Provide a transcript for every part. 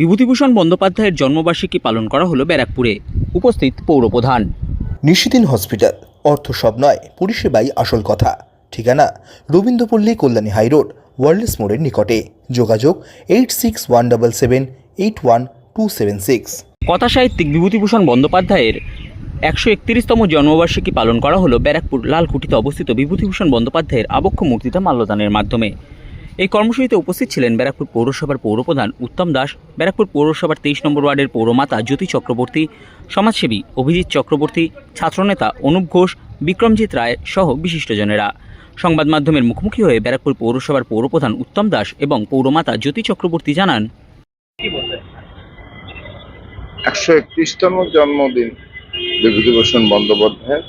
বিভূতিভূষণ বন্দ্যোপাধ্যায়ের জন্মবার্ষিকী পালন করা হলো ব্যারাকপুরে। উপস্থিত পৌরপ্রধান। নিশিদিন হসপিটাল অর্থ সব নয় পরিষেবাই আসল কথা। ঠিকানা রবীন্দ্রপল্লী কল্যাণী হাইরোড ওয়ার্ল্ডস মোড়ের নিকটে। যোগাযোগ eight six one double seven eight one two seven six. কথা সাহিত্যিক বিভূতিভূষণ বন্দ্যোপাধ্যায়ের একশো একত্রিশতম জন্মবার্ষিকী পালন করা হলো ব্যারাকপুর লালকুটিতে অবস্থিত বিভূতিভূষণ বন্দ্যোপাধ্যায়ের আবক্ষ মূর্তিতে মাল্যদানের মাধ্যমে। এই কর্মসূচিতে উপস্থিত ছিলেন ব্যারাকপুর পৌরসভার পৌরপ্রধান উত্তম দাস, ব্যারাকপুর পৌরসভার তেইশ নম্বর ওয়ার্ডের পৌরমাতা জ্যোতি চক্রবর্তী, সমাজসেবী অভিজিৎ চক্রবর্তী, ছাত্রনেতা অনুপ ঘোষ, বিক্রমজিৎ রায় সহ বিশিষ্টজনেরা। সংবাদ মাধ্যমের মুখোমুখি হয়ে ব্যারাকপুর পৌরসভার পৌরপ্রধান উত্তম দাস এবং পৌরমাতা জ্যোতি চক্রবর্তী জানান, একশো একত্রিশতম জন্মদিন বিভূতিভূষণ বন্দ্যোপাধ্যায়ের।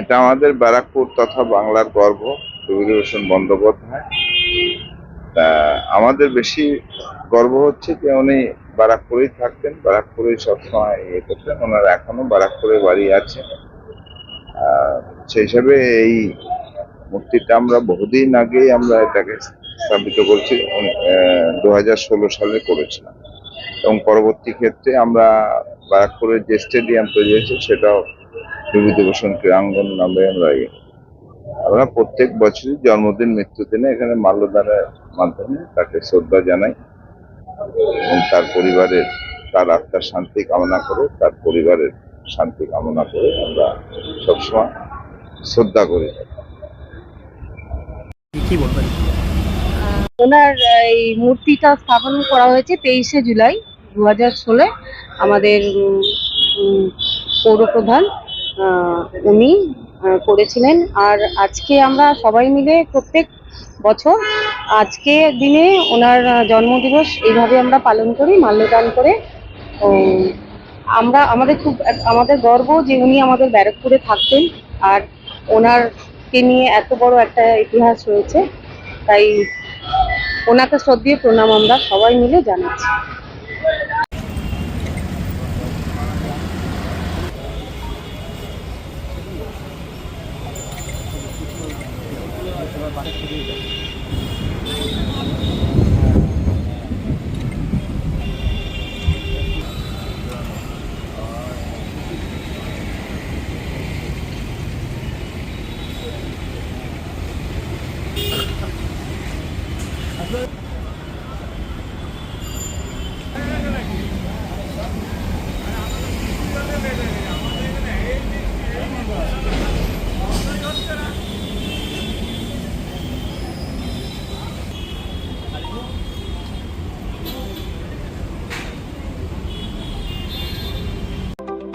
এটা আমাদের ব্যারাকপুর তথা বাংলার গর্ব। বিভূতিভূষণ বন্দ্যোপাধ্যায়। তা আমাদের বেশি গর্ব হচ্ছে যে উনি ব্যারাকপুরেই থাকতেন। ব্যারাকপুরেই সবসময় ইয়ে করতেন। ওনার এখনও ব্যারাকপুরে বাড়ি আছে। সেই হিসাবে এই মূর্তিটা আমরা বহুদিন আগেই আমরা এটাকে স্থাপিত করছি। দু হাজার ষোলো সালে করেছিলাম। এবং পরবর্তী ক্ষেত্রে আমরা ব্যারাকপুরের যে স্টেডিয়াম তৈরি হয়েছে, সেটাও বিভূতিভূষণ ক্রীড়াঙ্গন নামে আমরা। আমরা প্রত্যেক বছরই জন্মদিন মৃত্যুদিনে এখানে মাল্যদানের মাধ্যমে তাকে শ্রদ্ধা জানাই এবং তার পরিবারের তার আত্মার শান্তি কামনা করে তার পরিবারের শান্তি কামনা করে আমরা সবসময় শ্রদ্ধা করি। ওনার এই মূর্তিটা স্থাপন করা হয়েছে তেইশে জুলাই দু হাজার ষোলো। আমাদের পৌরপ্রধান আহ, উনি করেছিলেন। আর আজকে আমরা সবাই মিলে প্রত্যেক বছর আজকে দিনে ওনার জন্মদিবস এইভাবে আমরা পালন করি, মাল্যদান করে। আমরা, আমাদের খুব, আমাদের গর্ব যে উনি আমাদের ব্যারাকপুরে থাকতেন। আর ওনারকে নিয়ে এত বড় একটা ইতিহাস রয়েছে। তাই ওনাকে শ্রদ্ধেয় প্রণাম আমরা সবাই মিলে জানাচ্ছি। আমার বাসা থেকেই যায় Look.